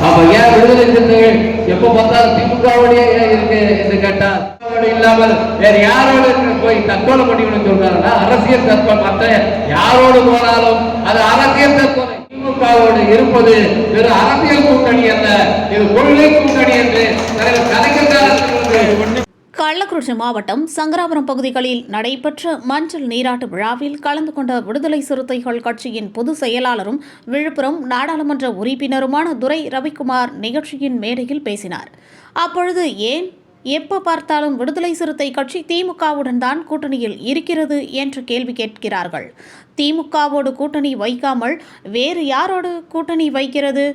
அப்ப ஏன் விடுதலை சிறுத்தைகள் எப்ப பார்த்தாலும் திமுகவுடைய இருக்கு என்று கேட்டால் இல்லாமல் வேற யாரோட போய் தற்கொலை பண்ணிக்கணும்னு சொல்றாருன்னா அரசியல் தற்கொலை மற்ற யாரோடு போனாலும் அது அரசியல் தற்கொலை திமுகவோடு இருப்பது வெறும் அரசியல் கூட்டணி அல்ல இது கொள்கை கூட்டணி என்று தலைவர் கலைஞர் கள்ளக்குறிச்சி மாவட்டம் சங்கராபுரம் பகுதிகளில் நடைபெற்ற மஞ்சள் நீராட்டு விழாவில் கலந்து கொண்ட விடுதலை சிறுத்தைகள் கட்சியின் பொதுச் செயலாளரும் விழுப்புரம் நாடாளுமன்ற உறுப்பினருமான துரை ரவிக்குமார் நிகழ்ச்சியின் மேடையில் பேசினார். அப்பொழுது ஏன்? எப்போ பார்த்தாலும் விடுதலை சிறுத்தை கட்சி திமுகவுடன் தான் கூட்டணியில் இருக்கிறது என்று கேள்வி கேட்கிறார்கள். திமுகவோடு கூட்டணி வைக்காமல் வேறு யாரோடு கூட்டணி வைக்கிறது?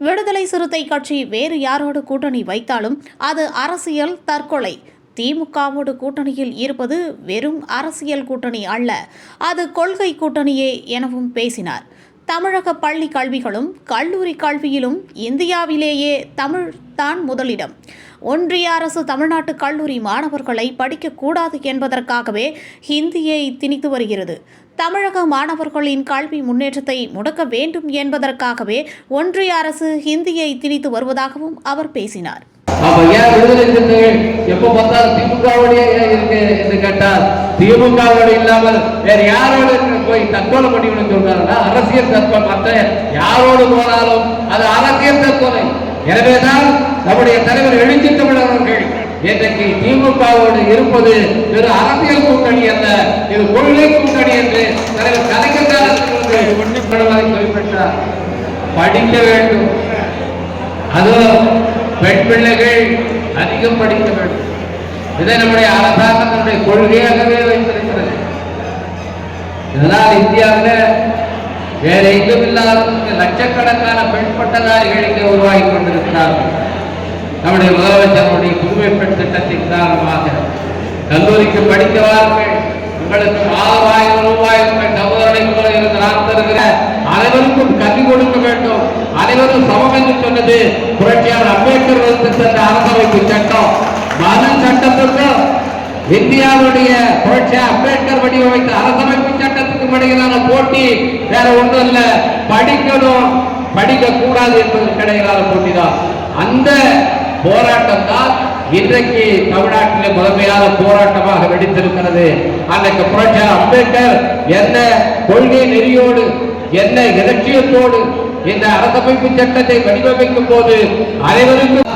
விடுதலை சிறுத்தை கட்சி வேறு யாரோடு கூட்டணி வைத்தாலும் அது அரசியல் தற்கொலை. திமுகவோடு கூட்டணியில் இருப்பது வெறும் அரசியல் கூட்டணி அல்ல. அது கொள்கை கூட்டணியே எனவும் பேசினார். தமிழக பள்ளி கல்விகளும் கல்லூரி கல்வியிலும் இந்தியாவிலேயே தமிழ் தான் முதலிடம். ஒன்றிய அரசு தமிழ்நாட்டு கல்லூரி மாணவர்களை படிக்கக்கூடாது என்பதற்காகவே ஹிந்தியை திணித்து வருகிறது. தமிழக மாணவர்களின் கல்வி முன்னேற்றத்தை முடக்க வேண்டும் என்பதற்காகவே ஒன்றிய அரசு ஹிந்தியை திணித்து வருவதாகவும் அவர் பேசினார். அப்ப ஏன் விடுதலை சிறுத்தைகள் எப்ப பார்த்தாலும் திமுகவுடைய இருக்கு என்று கேட்டால் திமுகவோட இல்லாமல் வேற யாரோட போய் தற்கொலை பண்ணிவிடும் சொல்றாருன்னா அரசியல் தற்கொலை மற்ற யாரோடு போனாலும் அது அரசியல் தற்கொலை எனவேதான் நம்முடைய தலைவர் எழுச்சி தமிழர் அவர்கள் இன்றைக்கு திமுகவோடு இருப்பது வெறும் அரசியல் கூட்டணி அல்ல இது கொள்கை கூட்டணி என்று தலைவர் கலைஞர் குறிப்பிட்டார் படிக்க வேண்டும். அதுவும் பெண் பிள்ளைகள் அதிகம் படிக்க வேண்டும். இதை நம்முடைய அரசாங்கத்தினுடைய கொள்கையாகவே வைத்திருக்கிறது. இதனால் இந்தியாவில் வேற எங்கும் இல்லாத லட்சக்கணக்கான பெண் பட்டதாரிகள் இங்கே உருவாகி கொண்டிருக்கிறார்கள். நம்முடைய முதலமைச்சருடைய புதுமை பெண் திட்டத்தின் காரணமாக கல்லூரிக்கு படிக்க வாருங்கள். உங்களுக்கு ஆறாயிரம் ரூபாய் சகோதரனை போல இருந்து நான் தருகிற அனைவருக்கும் கல்வி கொடுக்க வேண்டும். அனைவரும் சமம் என்று சொன்னது அம்பேத்கர் வகுத்து சென்ற அரசமைப்பு சட்டம். மது சட்டத்துக்கும் இந்தியாவுடைய புரட்சி அம்பேத்கர் வடிவமைத்த அரசமைப்பு சட்டத்துக்கும் இடையிலான போட்டி வேற ஒன்றும் இல்ல. படிக்கணும். படிக்க கூடாது என்பதற்கு இடையிலான போட்டி தான் அந்த போராட்டம் தான் இன்றைக்கு தமிழ்நாட்டிலே முதன்மையான போராட்டமாக வெடித்திருக்கிறது. அன்றைக்கு புரட்சி அம்பேத்கர் என்ன கொள்கை நெறியோடு என்ன இலட்சியத்தோடு இந்த அரசமைப்பு சட்டத்தை வடிவமைக்கும் போது அனைவருக்கும்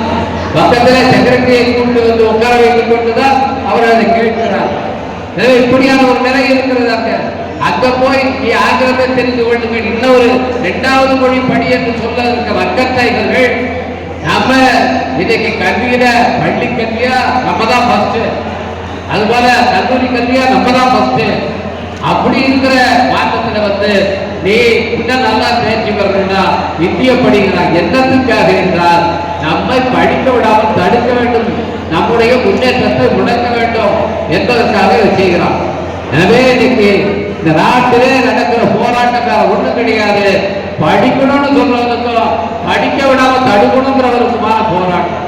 பக்கத்துல செக்ரட்டரியை கொண்டு வந்து உட்கார வைத்துக் கொண்டுதான் அவர் அதை கேட்கிறார். இப்படியான ஒரு நிலை இருக்கிறதாக்க அங்க. போய் நீ ஆங்கிலத்தை தெரிந்து கொள்ளுங்கள். இன்னொரு இரண்டாவது மொழி படி என்று சொல்ல இருக்க வர்க்கத்தை நம்ம இன்னைக்கு கல்வியில பள்ளி கல்வியா நம்ம தான் ஃபர்ஸ்ட் அது போல கல்லூரி கல்வியா நம்ம தான் ஃபர்ஸ்ட் அப்படி இருக்கிற மாற்றத்துல வந்து நீ இன்னும் நல்லா தேர்ச்சி பெறணும்னா இந்திய படிக்கிறான் என்னத்துக்காக என்றால் நம்மை படிக்க விடாமல் தடுக்க வேண்டும். நம்முடைய முன்னேற்றத்தை முடக்க வேண்டும் என்பதற்காக இதை செய்கிறான். எனவே இன்னைக்கு இந்த நாட்டிலே நடக்கிற போராட்டம் வேற ஒண்ணும் கிடையாது. படிக்கணும்னு சொல்றவனுக்கும் படிக்க விடாம தடுக்கணுங்கிறவருக்குமான போராட்டம்.